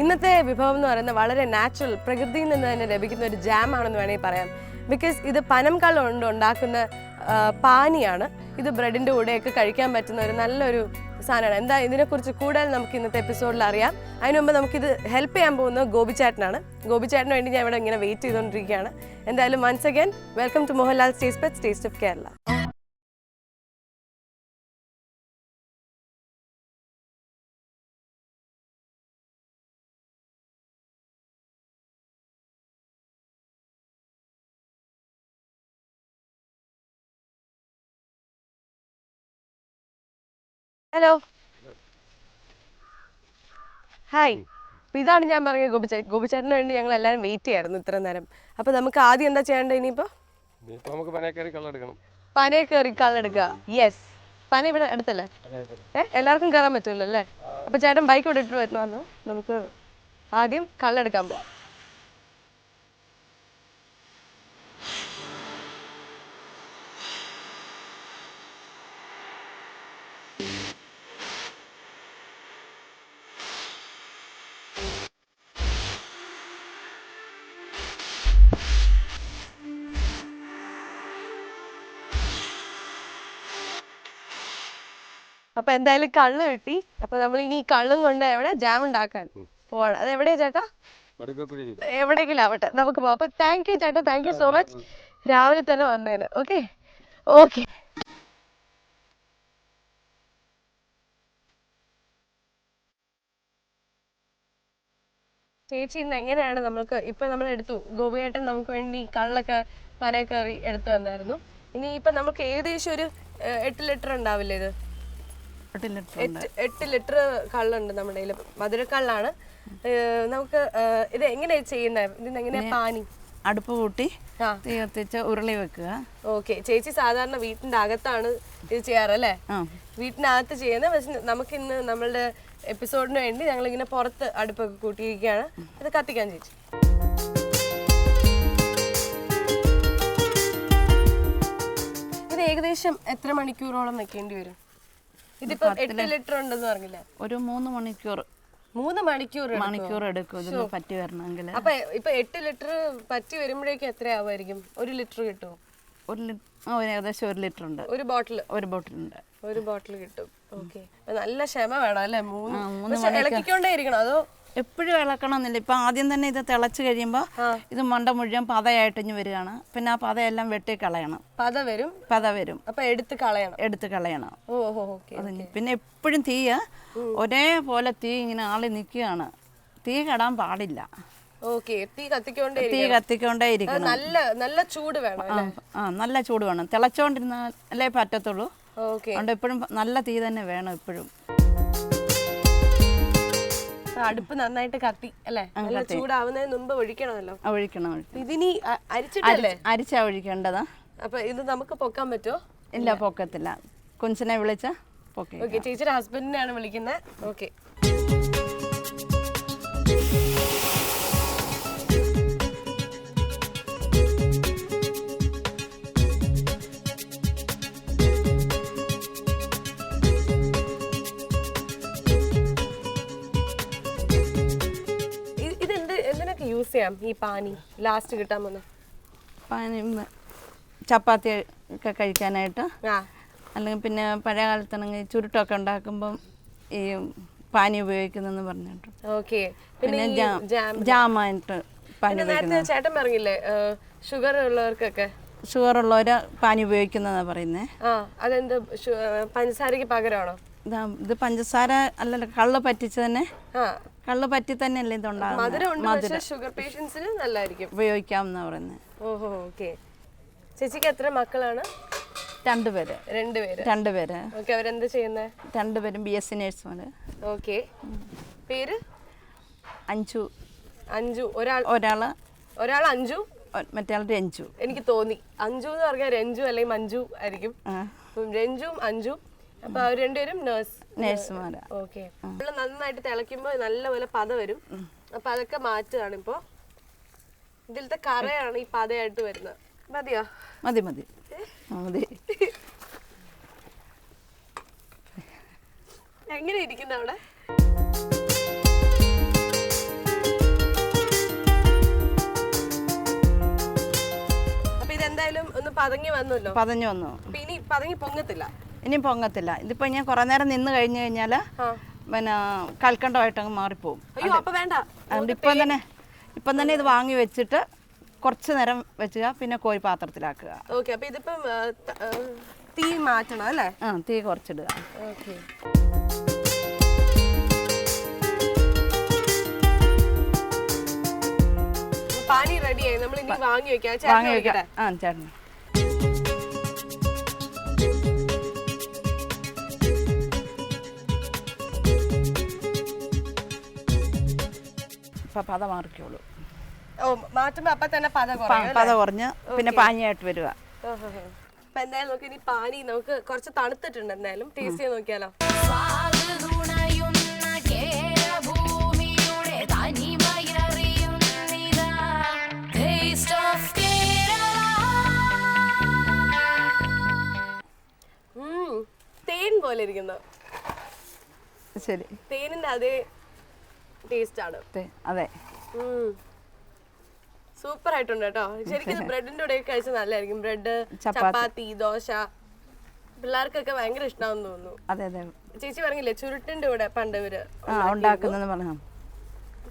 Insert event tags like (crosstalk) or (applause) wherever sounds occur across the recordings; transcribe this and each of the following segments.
ഇന്നത്തെ വിഭവം എന്ന് പറയുന്നത് വളരെ നാച്ചുറൽ പ്രകൃതിയിൽ നിന്ന് തന്നെ ലഭിക്കുന്ന ഒരു ജാം ആണെന്ന് വേണമെങ്കിൽ പറയാം. ബിക്കോസ് ഇത് പനം കള്ളം കൊണ്ട് ഉണ്ടാക്കുന്ന പാനിയാണ്. ഇത് ബ്രെഡിന്റെ കൂടെയൊക്കെ കഴിക്കാൻ പറ്റുന്ന ഒരു നല്ലൊരു സാധനമാണ്. എന്താ ഇതിനെക്കുറിച്ച് കൂടുതൽ നമുക്ക് ഇന്നത്തെ എപ്പിസോഡിൽ അറിയാം. അതിനു മുമ്പ് നമുക്കിത് ഹെൽപ്പ് ചെയ്യാൻ പോകുന്നത് ഗോപിചാട്ടനാണ്. ഗോപിചാട്ടന് വേണ്ടി ഞാൻ ഇവിടെ ഇങ്ങനെ വെയിറ്റ് ചെയ്തുകൊണ്ടിരിക്കുകയാണ്. എന്തായാലും once again welcome to Mohanlal stays best stays of Kerala hello. Hi. അപ്പൊ ഇതാണ് ഞാൻ പറഞ്ഞത് ഗോപിച്ചേ ഗോപിച്ചേട്ടന് വേണ്ടി ഞങ്ങൾ എല്ലാവരും വെയിറ്റ് ചെയ്യായിരുന്നു ഇത്ര നേരം. അപ്പൊ നമുക്ക് ആദ്യം എന്താ ചെയ്യേണ്ടത് ഇനിയിപ്പോ? നമുക്ക് പനക്കറി കള്ളെടുക്കണം പനയെ കയറി യെസ് പന ഇവിടെ അടുത്തല്ലേ? ഏ എല്ലാവർക്കും കയറാൻ പറ്റുമല്ലോ അല്ലേ അപ്പൊ ചേട്ടൻ ബൈക്ക് ഇവിടെ ഇട്ട് വരുന്നു നമുക്ക് ആദ്യം കള്ളെടുക്കാൻ പോവാം. അപ്പൊ എന്തായാലും കള്ള് കിട്ടി. അപ്പൊ നമ്മൾ ഇനി കള്ളും കൊണ്ട് എവിടെ ജാം ഉണ്ടാക്കാൻ പോവാണ്. അത് എവിടെയാ ചേട്ടാ? എവിടെങ്കിലും എവിടെയെങ്കിലും ആവട്ടെ നമുക്ക് പോവാം. അപ്പൊ താങ്ക് യു ചേട്ടാ. താങ്ക് യു സോ മച്ച് രാവിലെ തന്നെ വന്നേന്. ഓക്കെ ഓക്കെ ചേച്ചി ഇന്ന് എങ്ങനെയാണ് നമ്മൾക്ക് ഇപ്പൊ നമ്മൾ എടുത്തു. ഗോപിയേട്ടൻ നമുക്ക് വേണ്ടി കള്ളൊക്കെ പനയൊക്കെ എടുത്തു വന്നായിരുന്നു ഇനി ഇപ്പൊ നമുക്ക് ഏകദേശം ഒരു എട്ട് ലിറ്റർ ഉണ്ടാവില്ലേ ഇത്? എട്ട് ലിറ്റർ കള്ളുണ്ട് നമ്മുടെ കയ്യിൽ മധുരക്കള്ളാണ്. നമുക്ക് ഇത് എങ്ങനെയാ ചെയ്യുന്നത് ഇതിന് എങ്ങനെയാ പാനി? അടുപ്പ് കൂട്ടി തീ കത്തിച്ച് ഉരുളി വെക്കുക. ഓക്കെ. ചേച്ചി സാധാരണ വീട്ടിന്റെ അകത്താണ് ഇത് ചെയ്യാറല്ലേ? വീട്ടിനകത്ത് ചെയ്യുന്നത് പക്ഷെ നമുക്ക് ഇന്ന് നമ്മളുടെ എപ്പിസോഡിന് വേണ്ടി ഞങ്ങൾ ഇങ്ങനെ പുറത്ത് അടുപ്പൊക്കെ കൂട്ടിയിരിക്കുകയാണ്. ഇത് കത്തിക്കാൻ ചേച്ചി. ഇത് ഏകദേശം എത്ര മണിക്കൂറോളം വെക്കേണ്ടി വരും? ഇതിപ്പോ എട്ട് ലിറ്റർ ഉണ്ടെന്ന് പറഞ്ഞില്ലേ? ഒരു മൂന്ന് മണിക്കൂർ. മൂന്ന് മണിക്കൂർ? മണിക്കൂർ എടുക്കും. ഇതൊന്ന് പറ്റി വരണമെങ്കിൽ. അപ്പൊ ഇപ്പൊ എട്ട് ലിറ്റർ പറ്റി വരുമ്പോഴേക്കും എത്രയാവുമായിരിക്കും ഒരു ലിറ്റർ കിട്ടുമോ ഒരു ലിറ്റർ ഏകദേശം ഒരു ലിറ്റർ ഉണ്ട്. ഒരു ബോട്ടിൽ ഒരു ബോട്ടിൽ ഉണ്ട്. ഒരു ബോട്ടിൽ കിട്ടും. ഓക്കെ. നല്ല ക്ഷമ വേണം അല്ലേ? മൂന്ന് ഇളക്കിക്കൊണ്ടേ ഇരിക്കണം അതോ എപ്പോഴും ഇളക്കണമെന്നില്ല. ഇപ്പം ആദ്യം തന്നെ ഇത് തിളച്ച് കഴിയുമ്പോൾ ഇത് മണ്ട മുഴുവൻ പതയായിട്ടിഞ്ഞ് വരികയാണ്. പിന്നെ ആ പതയെല്ലാം വെട്ടി കളയണം. പത വരും? പത വരും. അപ്പം എടുത്ത് കളയണം. എടുത്ത് കളയണം. ഓഹോ പിന്നെ എപ്പോഴും തീ ഒരേപോലെ തീ ഇങ്ങനെ ആളി നിൽക്കുകയാണ്. തീ കടാൻ പാടില്ല. തീ കത്തിക്കൊണ്ടേ ഇരിക്കണം. നല്ല നല്ല ചൂട് വേണം ആ, നല്ല ചൂട് വേണം. തിളച്ചോണ്ടിരുന്നാലേ പറ്റത്തുള്ളൂ. അതുകൊണ്ട് എപ്പോഴും നല്ല തീ തന്നെ വേണം എപ്പോഴും. അടുപ്പ് നന്നായിട്ട് കത്തി അല്ലേ? നല്ല ചൂടാവുന്നതിന് മുമ്പ് ഒഴിക്കണമല്ലോ. ഒഴിക്കണം ഒഴിക്കണം. ഇതിനി അ- അരിച്ചിട്ടല്ലേ? അരിച്ചാ ഒഴിക്കേണ്ടതാ. അപ്പൊ ഇത് നമുക്ക് പൊക്കാൻ പറ്റുമോ? ഇല്ല പൊക്കത്തില്ല. കുഞ്ചനെ വിളിച്ച പൊക്കെ ഓക്കെ ചേച്ചിയുടെ ഹസ്ബൻഡിനെയാണ് വിളിക്കുന്നത് ഓക്കെ. എന്തിനൊക്കെ യൂസ് ചെയ്യാം ഈ പാനി? ലാസ്റ്റ് കിട്ടാൻ പോകുന്ന ചപ്പാത്തി ഒക്കെ കഴിക്കാനായിട്ട്. അല്ലെങ്കിൽ പിന്നെ പഴയ കാലത്താണെങ്കിൽ ചുരുട്ടൊക്കെ ഉണ്ടാക്കുമ്പം ഈ പാനി ഉപയോഗിക്കുന്നെന്ന് പറഞ്ഞിട്ട്. ഓക്കെ പിന്നെ ജാമായിട്ട് പാനി ചേട്ടൻ പറഞ്ഞില്ലേ ഷുഗർ ഉള്ളവർക്കൊക്കെ? ഷുഗർ ഉള്ളവർ പാനി ഉപയോഗിക്കുന്നതാണ് പറയുന്നത് ആ അതെന്ത് പഞ്ചസാരക്ക് പകരമാണോ? ഇതാ പഞ്ചസാര അല്ലല്ലോ കള്ള് പറ്റിച്ച് തന്നെ കള്ള് പറ്റി തന്നെയല്ലേ അല്ലേ ഇതുണ്ടാകുന്നത് ഷുഗർ പേഷ്യൻസിന് നല്ലതായിരിക്കും ഉപയോഗിക്കാമെന്നാ പറയുന്നത് ഓഹോ ഓക്കെ. ചേച്ചിക്ക് എത്ര മക്കളാണ്? രണ്ടുപേര് രണ്ടുപേര് രണ്ടുപേര് ഓക്കെ അവരെന്ത് ചെയ്യുന്നത് രണ്ടുപേരും ബി എസ് സി നേഴ്സുമാര് ഓക്കെ. പേര്? അഞ്ചു. അഞ്ചു. ഒരാൾ ഒരാൾ. ഒരാൾ അഞ്ചു? മറ്റേ രഞ്ജു. എനിക്ക് തോന്നി. അഞ്ചു എന്ന് പറഞ്ഞാൽ രഞ്ജു അല്ലെങ്കിൽ മഞ്ജു ആയിരിക്കും. രഞ്ജുവും അഞ്ജു അപ്പൊ അവർ രണ്ടുപേരും നേഴ്സ് നേഴ്സുമാരാ ഓക്കെ നന്നായിട്ട് തിളയ്ക്കുമ്പോൾ നല്ലപോലെ പത വരും. അപ്പൊ അതൊക്കെ മാറ്റാണ് ഇപ്പോ. ഇതിലത്തെ കറയാണ് ഈ പതയായിട്ട് വരുന്നത്. മതിയോ? മതി മതി. മതി. എങ്ങനെ ഇരിക്കുന്ന അവിടെ? അപ്പൊ ഇതെന്തായാലും ഒന്ന് പതങ്ങി വന്നല്ലോ. പതഞ്ഞു വന്നു. ഇനി പതങ്ങി പൊങ്ങത്തില്ല. ഇനി പൊങ്ങത്തില്ല. ഇതിപ്പോ ഞാൻ കുറെ നേരം നിന്ന് കഴിഞ്ഞു കഴിഞ്ഞാൽ പിന്നെ കൽക്കണ്ടമായിട്ട് അങ്ങ് മാറിപ്പോവും. അതുകൊണ്ട് ഇപ്പം തന്നെ ഇപ്പം തന്നെ ഇത് വാങ്ങി വെച്ചിട്ട് കുറച്ച് നേരം വെച്ചുക പിന്നെ കോഴി പാത്രത്തിലാക്കുക. ഓക്കെ അപ്പൊ ഇതിപ്പം തീ മാറ്റണം അല്ലേ? ആ തീ കുറച്ചിടുക. ഓക്കെ. പാനി റെഡിയായി നമ്മൾ ഇനി വാങ്ങി വെക്കാം. ചേട്ടന് വാങ്ങി വെക്കാം. ആ ചേട്ടൻ പത മാറിക്കോളൂ. ഓ മാറ്റുമ്പോ അപ്പൊ തന്നെ പത കുറയും പത കുറഞ്ഞ് പിന്നെ പാനിയായിട്ട് വരിക. അപ്പൊ എന്തായാലും നമുക്ക് ഇനി പാനി നമുക്ക് കുറച്ച് തണുത്തിട്ടുണ്ട് എന്തായാലും. ടേസ്റ്റ് ചെയ്ത് നോക്കിയാലോ? തേൻ പോലെ ഇരിക്കുന്നു. ശരി. തേനിന്റെ അതേ ടേസ്റ്റ് ആണ്. അതെ. സൂപ്പർ ആയിട്ടുണ്ട് കേട്ടോ. ശരിക്കും (laughs) ബ്രെഡിന്റെ കൂടെ കഴിച്ചാൽ നല്ലതായിരിക്കും. ബ്രെഡ് ചപ്പാത്തി. ദോശ. പിള്ളേർക്കൊക്കെ ഭയങ്കര ഇഷ്ടമാണെന്ന് തോന്നുന്നു. അതെ അതെ. ചേച്ചി പറഞ്ഞില്ലേ ചുരുട്ടിന്റെ കൂടെ പണ്ടവര് ഉണ്ടാക്കുന്നതെന്ന് പറഞ്ഞു.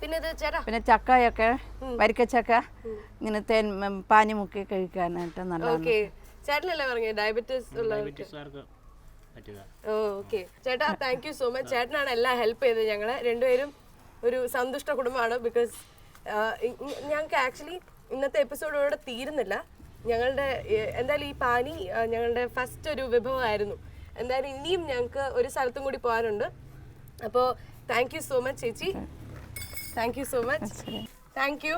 പിന്നെ ഇത് ചേട്ടാ. പിന്നെ ചക്കയൊക്കെ വരിക്കച്ചക്ക ഇങ്ങനെ തേൻ പാനി മുക്കി കഴിക്കാനായിട്ട് നല്ല ഓക്കെ. ചേട്ടനല്ലേ പറഞ്ഞു ഡയബറ്റീസ് ഉള്ളവർക്ക് ഓ ഓക്കെ. ചേട്ടാ താങ്ക് യു സോ മച്ച് ചേട്ടനാണ് എല്ലാം ഹെൽപ്പ് ചെയ്തത് ഞങ്ങളെ. രണ്ടുപേരും ഒരു സന്തുഷ്ട കുടുംബമാണ് ബിക്കോസ് ഞങ്ങൾക്ക് ആക്ച്വലി ഇന്നത്തെ എപ്പിസോഡ് എപ്പിസോഡോടെ തീരുന്നില്ല. ഞങ്ങളുടെ എന്തായാലും ഈ പാനി ഞങ്ങളുടെ ഫസ്റ്റ് ഒരു വിഭവമായിരുന്നു. എന്തായാലും ഇനിയും ഞങ്ങൾക്ക് ഒരു സ്ഥലത്തും കൂടി പോകാനുണ്ട്. അപ്പോൾ താങ്ക് യു സോ മച്ച് ചേച്ചി. Thank you so much thank you